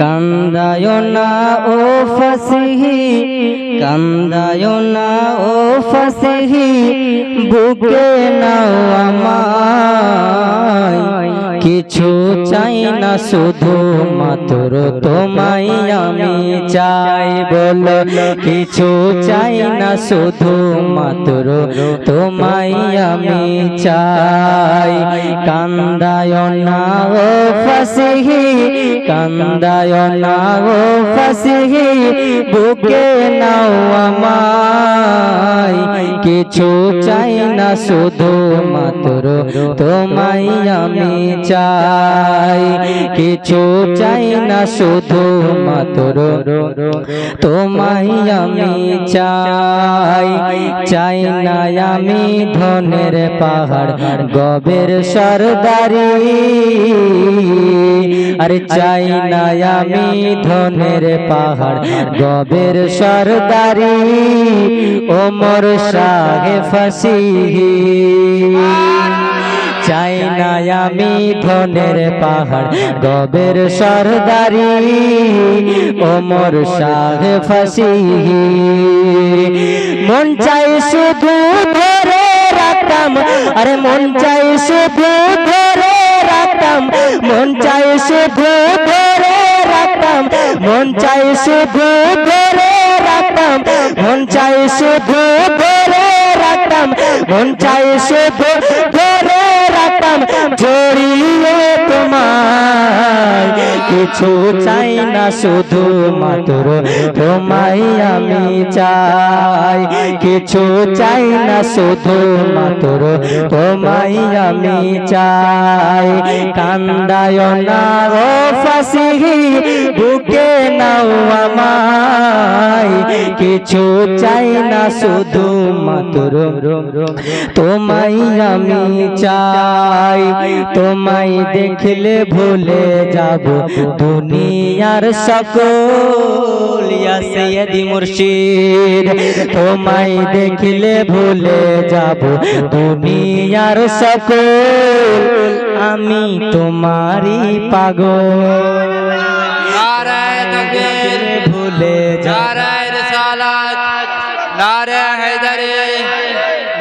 কান্দায় না ও ফসিহি কান্দায় না ও ফসিহি, বুকে নাও আমায়। কিছু চাই না শুধু মাত্র তোমায় আমি চাই বলো, কিছু চাই না শুধু মাত্র তোমায় আমি চাই। কান্দায় না ও ফসিহি কান্দায় না ও ফসিহি বুকে নাও আমায় কিছু চাই না, শুধু মাত্র তোমায় আমি চাই। কিছু চাই না, শুধু মাত্র তোমায় আমি চাই। চাই না আমি ধনের পাহাড়, গবের সরদারি। আরে চাই না আমি ধনের পাহাড়, গবের সরদারি। ওমর শাহে ফাসিহি চাই না আমি ধনের পাহাড় গবের সরদারি। ওমর শাহে ফাসিহি মন চাই শুধু ধরে রাখতাম। আরে মন চাই শুধু ধরে রাখতাম। মন চাই শুধু ধরে রাখতাম। মন চাই শুধু ধরে রাখতাম। মন চাই শুধু ধরে রাখতাম মন চাই শুধু ধরে রাখতাম জড়িয়ে তোমায়। কিছু চাই না শুধু মাত্র তোমায় আমি চাই। কিছু চাই না শুধু মাত্র তোমায় আমি চাই। কান্দায় না ও ফাসিহি, বুকে নাও আমায়। কিছু চাই না শুধু মাত্র তোমায় আমি চাই। তোমায় দেখলে ভুলে যাব। দুনিয়ার সকল সৈয়দি মুর্শিদ তোমায় দেখলে ভুলে যাব। দুনিয়ার সকল আমি তোমারই পাগল। ভুলে নারায় রিসালাত নারায় হায়দারি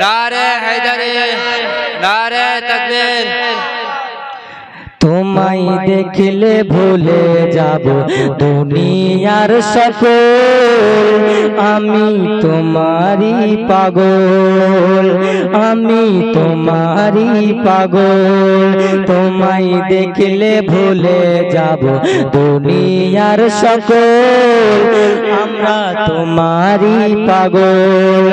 নারায় হায়দারি নারায় তকবীর। তোমায় দেখলে ভুলে যাব দুনিয়ার সকল। আমি তোমারই পাগল। আমি তোমারই পাগল। তোমায় দেখলে ভুলে যাব দুনিয়ার সকল। আমরা তোমারই পাগল।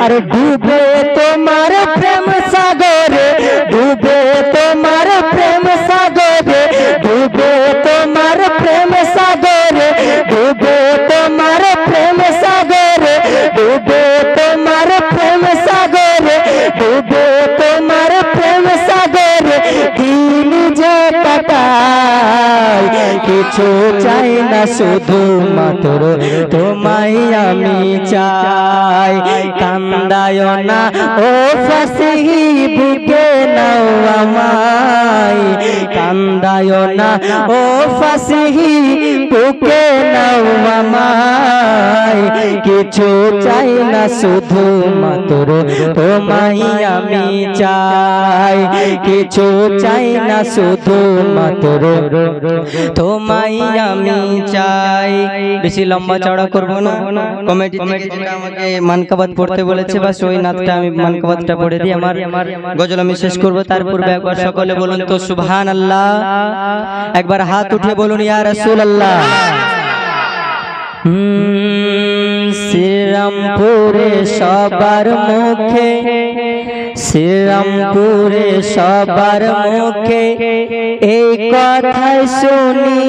আর ডুবে তোমার প্রেম সাগরে, ডুবে তোমার প্রেম সাগরে, ডুবে তোমার প্রেম সাগরে, ডুবে তোমার প্রেম সাগরে দিন যে কাটাই কিছু চাই না শুধু মাত্র তোমায় আমি চাই। কান্দায় না, ও ফাসিহি বুকে নাও আমায়। কান্দায় না। ও ফাঁসি বুকে নাও আমায় কিছু চাই না শুধু মাত্র তোমায় আমি চাই। কিছু চাই না শুধু মাত্র তোমায় আমি চাই। বেশি লম্বা চড়া করব না। কমেডি আমাকে মানকাবাদ পড়তে বলেছে বা ওই নাথটা আমি মানকাবাদটা পড়ে দিই। আমার গজল আমি শেষ করব। তার পূর্বে একবার সকলে বলুন তো সুবহান আল্লাহ একবার হাত উঠে বলুন ইয়া রাসূল আল্লাহ শ্রীরামপুরে সবার মুখে, শ্রীরামপুরে সবার মুখে এই কথাই শুনি।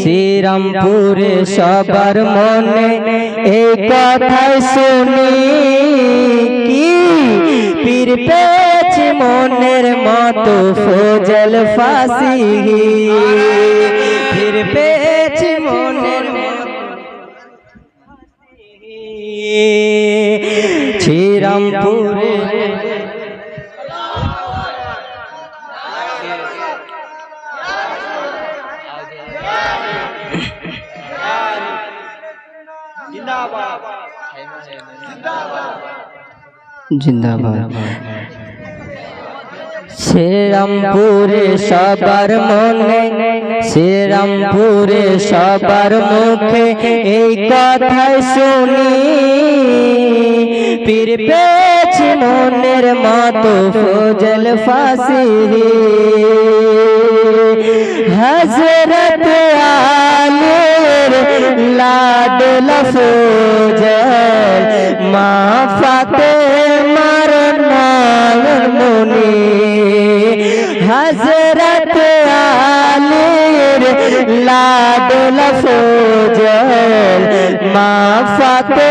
শ্রীরামপুরে সবার মনে এই কথাই শুনি। কি মনের মতো, ফজল ফাঁসি। ফির श्री रामपुर जिंदाबाद। जिंदाबाद। শ্রীরামপুরে সবার মনে, শ্রীরামপুরে সবার মুখে এই কথাই শুনি। পীর পেয়েছি মনের মতো ফজল ফাঁসি। হজরত আলীর লাডল ফজল মা ফাতে হজরত আলীর লাডল ফজল, মা ফাতে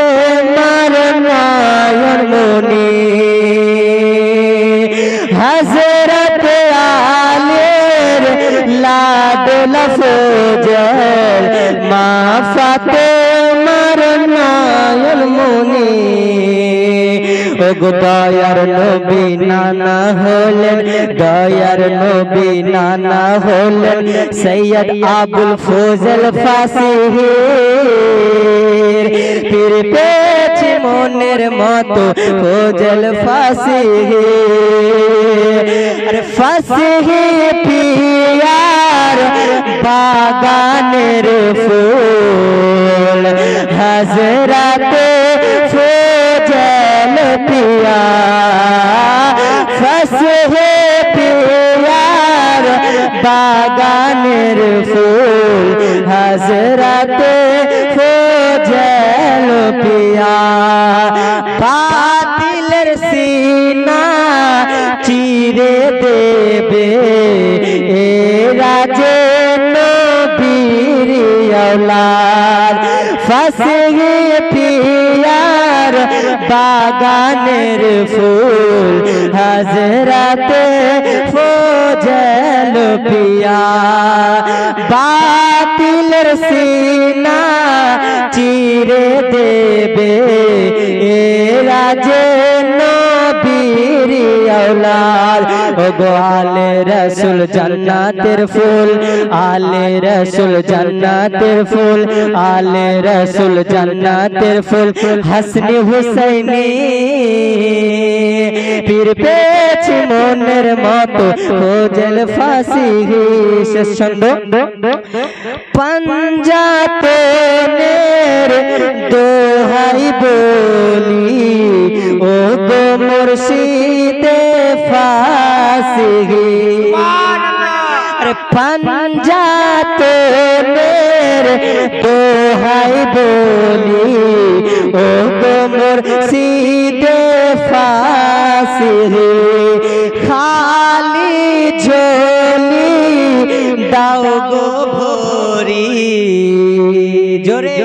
মার নয়ন মুনি হজরত আলীর লাডল ফজল, মা ফাতে মার নয়ন মুনি ওগো দয়ার নবী নানা হলেন দয়ার নবী নানা হলেন, সৈয়দ আবুল ফজল ফাসি পীর পেয়েছি মনের মতো ফজল ফাসি আরে ফাসি পিয়ার বাগানের ফুল, হাজরাতে ফজল পিয়া ফসহে পিয়ার বাগানের ফুল হাজরাতে ফজল পিয়া বাতিলের ফসহে পিয়ার বাগানের ফুল হজরতে ফোজল পিয়া। বাতিলের সিনা চিরে দেবে। গো আলে রসুল জান্নাতের ফুল, আলে রসুল জান্নাতের ফুল, আলে রসুল জান্নাতের ফুল। হাসনি হুসাইনি, পীর পেয়েছি মনের মতো ফজল ফাঁসি শেষ ছন্দ। পঞ্জাতনের দোহাই বলি, ও গো মুর্শিদে ফাঁসি আরে পঞ্জাতনের দোহাই বলি ও গো মুর্শিদে ফাঁসি খালি ঝোলি দাও গো ভরি জোরে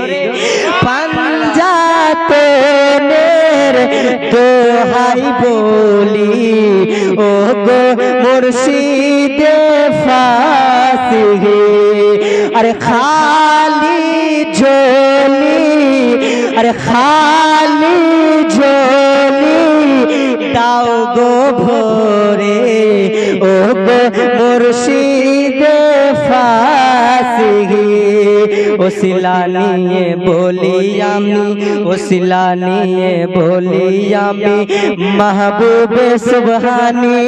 পাঞ্জাতনের দোহাই বলি ও গো মুর্শিদে ফাঁসি, আরে খালি ঝোলি, আরে খালি ঝোলি, দাও গো ভোরে ও গো ওসিলা নিয়ে বলি আমি ওসিলা নিয়ে বলি আমি, মাহবুবে সুবহানি।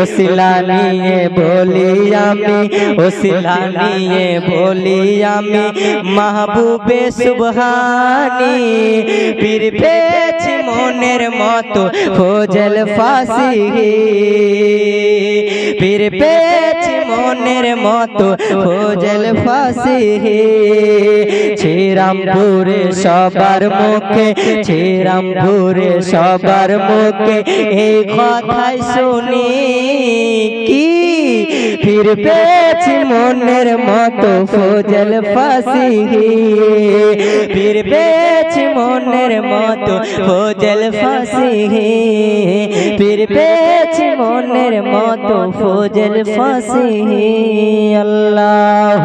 ওসিলা নিয়ে বলি আমি ওসিলা নিয়ে বলি আমি, মাহবুবে সুবহানি। পীর পেয়েছি মনের মতো ফজল ফাঁসি। পীর মনের মতো ফজল ফাঁসি শ্রীরামপুরে সবার মুখে, শ্রীরামপুরে সবার মুখে এই কথাই শুনি। কি ফির পেয়েছি মনের মতো ফজল ফাঁসি ফির পেয়েছি মনের মতো ফজল ফাঁসি ফির পেয়েছি মনের মতো ফজল ফাঁসি আল্লাহ